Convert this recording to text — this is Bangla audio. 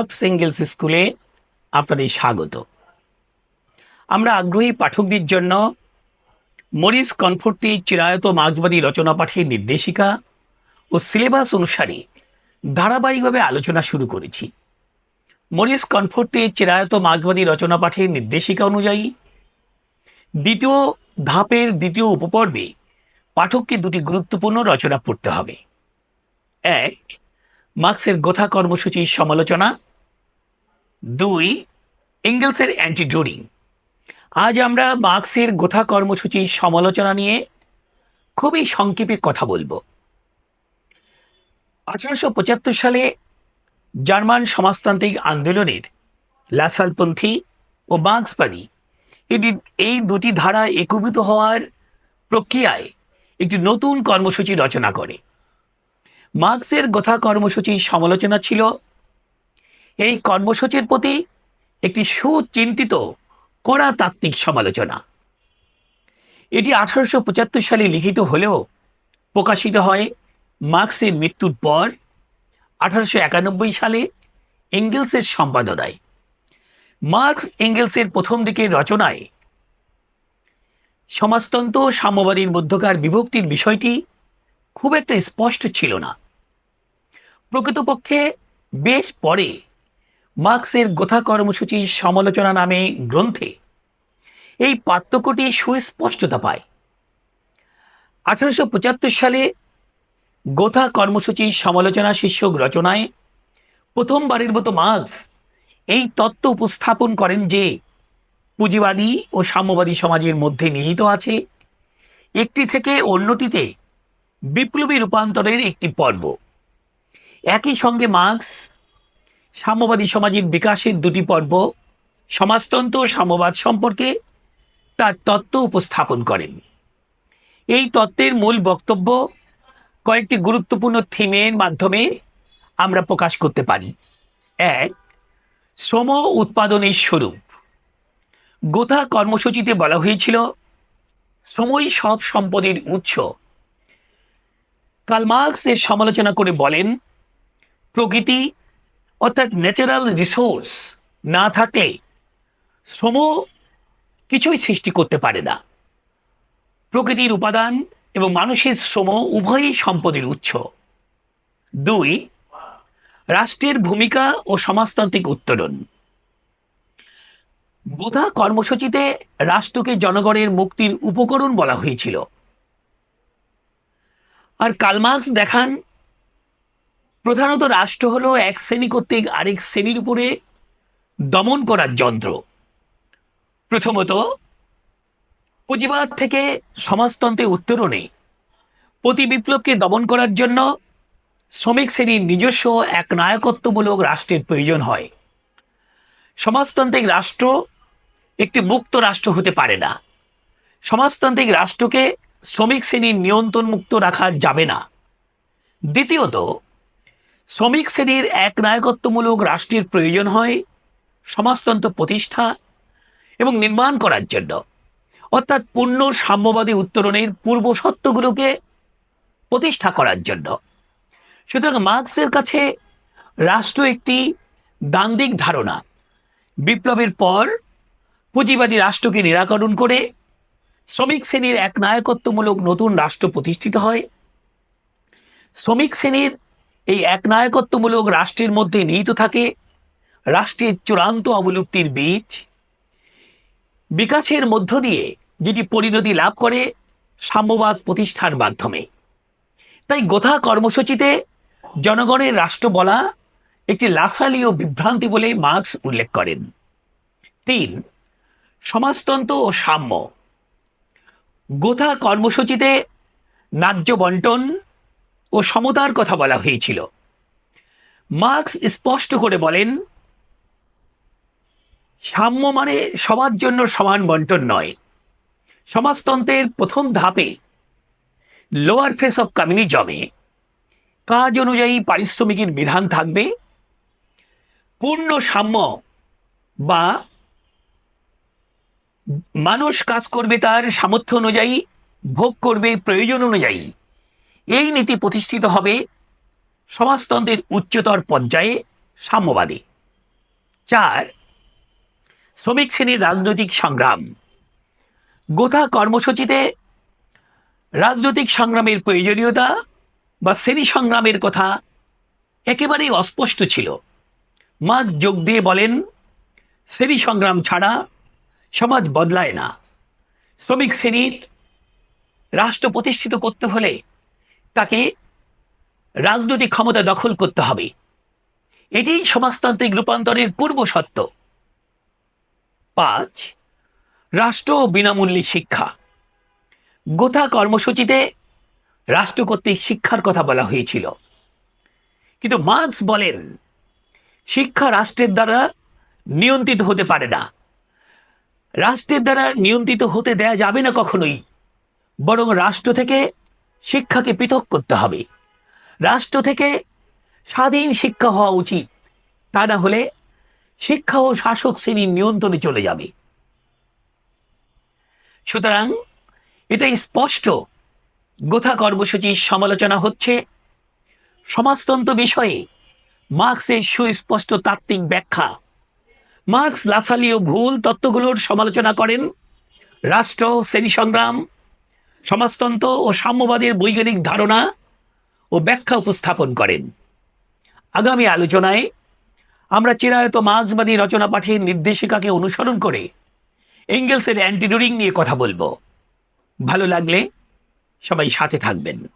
মার্কস এঙ্গেলস স্কুলে আপনাদের স্বাগত। আমরা আগ্রহী পাঠকদের জন্য মরিস কনফোর্তি চিরায়ত মার্ক্সবাদী রচনা পাঠের নির্দেশিকা ও সিলেবাস অনুসারে ধারাবাহিকভাবে আলোচনা শুরু করেছি। মরিস কনফোর্তি চিরায়ত মার্ক্সবাদী রচনা পাঠের নির্দেশিকা অনুযায়ী দ্বিতীয় ধাপের দ্বিতীয় উপপর্বে পাঠককে দুটি গুরুত্বপূর্ণ রচনা পড়তে হবে। এক, মার্ক্সের গোথা কর্মসূচির সমালোচনা দুই এঙ্গেলসের অ্যান্টিডোরিং। আজ আমরা মার্ক্সের গোথা কর্মসূচির সমালোচনা নিয়ে খুবই সংক্ষেপে কথা বলব। আঠারোশো পঁচাত্তর সালে জার্মান সমাজতান্ত্রিক আন্দোলনের লাসালপন্থী ও মার্ক্সবাদী এটি এই দুটি ধারা একীভূত হওয়ার প্রক্রিয়ায় একটি নতুন কর্মসূচি রচনা করে। মার্ক্সের গোথা কর্মসূচির সমালোচনা ছিল এই কর্মসূচির প্রতি একটি সুচিন্তিত কড়া তাত্ত্বিক সমালোচনা। এটি আঠারোশো পঁচাত্তর সালে লিখিত হলেও প্রকাশিত হয় মার্ক্সের মৃত্যুর পর আঠারোশো একানব্বই সালে এঙ্গেলসের সম্পাদনায়। মার্কস এঙ্গেলসের প্রথম দিকের রচনায় সমাজতন্ত্র সাম্যবাদীর মধ্যকার বিভক্তির বিষয়টি খুব একটা স্পষ্ট ছিল না। প্রকৃতপক্ষে বেশ পরে মার্ক্সের গোথা কর্মসূচির সমালোচনা নামে গ্রন্থে এই পার্থক্যটি সুস্পষ্টতা পায়। আঠারোশো পঁচাত্তর সালে গোথা কর্মসূচির সমালোচনা শীর্ষক রচনায় প্রথমবারের মতো মার্ক্স এই তত্ত্ব উপস্থাপন করেন যে পুঁজিবাদী ও সাম্যবাদী সমাজের মধ্যে নিহিত আছে একটি থেকে অন্যটিতে বিপ্লবী রূপান্তরের একটি পর্ব। একই সঙ্গে মার্ক্স সাম্যবাদী সমাজের বিকাশের দুটি পর্ব সমাজতন্ত্র সাম্যবাদ সম্পর্কে তার তত্ত্ব উপস্থাপন করেন। এই তত্ত্বের মূল বক্তব্য কয়েকটি গুরুত্বপূর্ণ থিমের মাধ্যমে আমরা প্রকাশ করতে পারি। এক, শ্রম উৎপাদনের স্বরূপ। গোথা কর্মসূচিতে বলা হয়েছিল, শ্রমই সব সম্পদের উৎস। কার্ল মার্কস এর সমালোচনা করে বলেন, প্রকৃতি অর্থাৎ ন্যাচারাল রিসোর্স না থাকলে শ্রম কিছুই সৃষ্টি করতে পারে না। প্রকৃতির উপাদান এবং মানুষের শ্রম উভয়ই সম্পদের উৎস। দুই, রাষ্ট্রের ভূমিকা ও সমাজতান্ত্রিক উত্তরণ গোথা কর্মসূচিতে রাষ্ট্রকে জনগণের মুক্তির উপকরণ বলা হয়েছিল। আর কালমার্কস দেখান প্রধানত রাষ্ট্র হলো এক শ্রেণি কর্তৃক আরেক শ্রেণির উপরে দমন করার যন্ত্র। প্রথমত, পুঁজিবাদ থেকে সমাজতন্ত্রে উত্তরণে প্রতি বিপ্লবকে দমন করার জন্য শ্রমিক শ্রেণির নিজস্ব এক নায়কত্বমূলক রাষ্ট্রের প্রয়োজন হয়। সমাজতান্ত্রিক রাষ্ট্র একটি মুক্ত রাষ্ট্র হতে পারে না। সমাজতান্ত্রিক রাষ্ট্রকে শ্রমিক শ্রেণির নিয়ন্ত্রণ মুক্ত রাখা যাবে না। দ্বিতীয়ত শ্রমিক শ্রেণির এক নায়কত্বমূলক রাষ্ট্রের প্রয়োজন হয় সমাজতন্ত্র প্রতিষ্ঠা এবং নির্মাণ করার জন্য। অর্থাৎ পূর্ণ সাম্যবাদী উত্তরণের পূর্বসত্ত্বগুলোকে প্রতিষ্ঠা করার জন্য। সুতরাং মার্ক্সের কাছে রাষ্ট্র একটি দান্দিক ধারণা। বিপ্লবের পর পুঁজিবাদী রাষ্ট্রকে নিরাকরণ করে শ্রমিক শ্রেণির এক নায়কত্বমূলক নতুন রাষ্ট্র প্রতিষ্ঠিত হয়। শ্রমিক শ্রেণির এই এক নায়কত্বমূলক রাষ্ট্রের মধ্যে নিহিত থাকে রাষ্ট্রের চূড়ান্ত অবলুপ্তির বীজ। বিকাশের মধ্য দিয়ে যেটি পরিণতি লাভ করে সাম্যবাদ প্রতিষ্ঠার মাধ্যমে। তাই গোথা কর্মসূচিতে জনগণের রাষ্ট্র বলা একটি লাসালীয় বিভ্রান্তি বলে মার্কস উল্লেখ করেন। তিন, সমাজতন্ত্র ও সাম্য। গোথা কর্মসূচিতে ন্যায্য বন্টন ও সমতার কথা বলা হয়েছিল। মার্কস স্পষ্ট করে বলেন, সাম্য মানে সবার জন্য সমান বন্টন নয়। সমাজতন্ত্রের প্রথম ধাপে লোয়ার ফেস অফ কমিউনিজমে কাজ অনুযায়ী পারিশ্রমিকের বিধান থাকবে। পূর্ণ সাম্য বা মানুষ কাজ করবে তার সামর্থ্য অনুযায়ী, ভোগ করবে প্রয়োজন অনুযায়ী। এই নীতি প্রতিষ্ঠিত হবে সমাজতন্ত্রের উচ্চতর পর্যায়ে সাম্যবাদী। চার, শ্রমিক শ্রেণির রাজনৈতিক সংগ্রাম। গোথা কর্মসূচিতে রাজনৈতিক সংগ্রামের প্রয়োজনীয়তা বা শ্রেণি সংগ্রামের কথা একেবারেই অস্পষ্ট ছিল। মার্ক্স যোগ দিয়ে বলেন, শ্রেণি সংগ্রাম ছাড়া সমাজ বদলায় না। শ্রমিক শ্রেণির রাষ্ট্র প্রতিষ্ঠিত করতে হলে তাকে রাজনৈতিক ক্ষমতা দখল করতে হবে। এটি সমাজতান্ত্রিক রূপান্তরের পূর্ব সত্য পাঁচ, রাষ্ট্র ও বিনামূল্যে শিক্ষা। গোথা কর্মসূচিতে রাষ্ট্র কর্তৃক শিক্ষার কথা বলা হয়েছিল। কিন্তু মার্কস বলেন, শিক্ষা রাষ্ট্রের দ্বারা নিয়ন্ত্রিত হতে পারে না। রাষ্ট্রের দ্বারা নিয়ন্ত্রিত হতে দেয়া যাবে না কখনোই, বরং রাষ্ট্র থেকে শিক্ষাকে পৃথক করতে হবে। রাষ্ট্র থেকে স্বাধীন শিক্ষা হওয়া উচিত। তা না হলে শিক্ষা ও শাসক শ্রেণির নিয়ন্ত্রণে চলে যাবে। সুতরাং এটাই স্পষ্ট গোথা কর্মসূচির সমালোচনা হচ্ছে। সমাজতন্ত্র বিষয়ে মার্ক্সের সুস্পষ্ট তাত্ত্বিক ব্যাখ্যা। মার্ক্স লাসালীয় ভুল তত্ত্বগুলোর সমালোচনা করেন। রাষ্ট্র, শ্রেণি সংগ্রাম সমাজতন্ত্র ও সাম্যবাদের বৈজ্ঞানিক ধারণা ও ব্যাখ্যা উপস্থাপন করেন। আগামী আলোচনায় আমরা চিরায়ত মার্ক্সবাদী রচনা পাঠের নির্দেশিকাকে অনুসরণ করে এঙ্গেলসের অ্যান্টিডোরিং নিয়ে কথা বলব। ভালো লাগলে সবাই সাথে থাকবেন।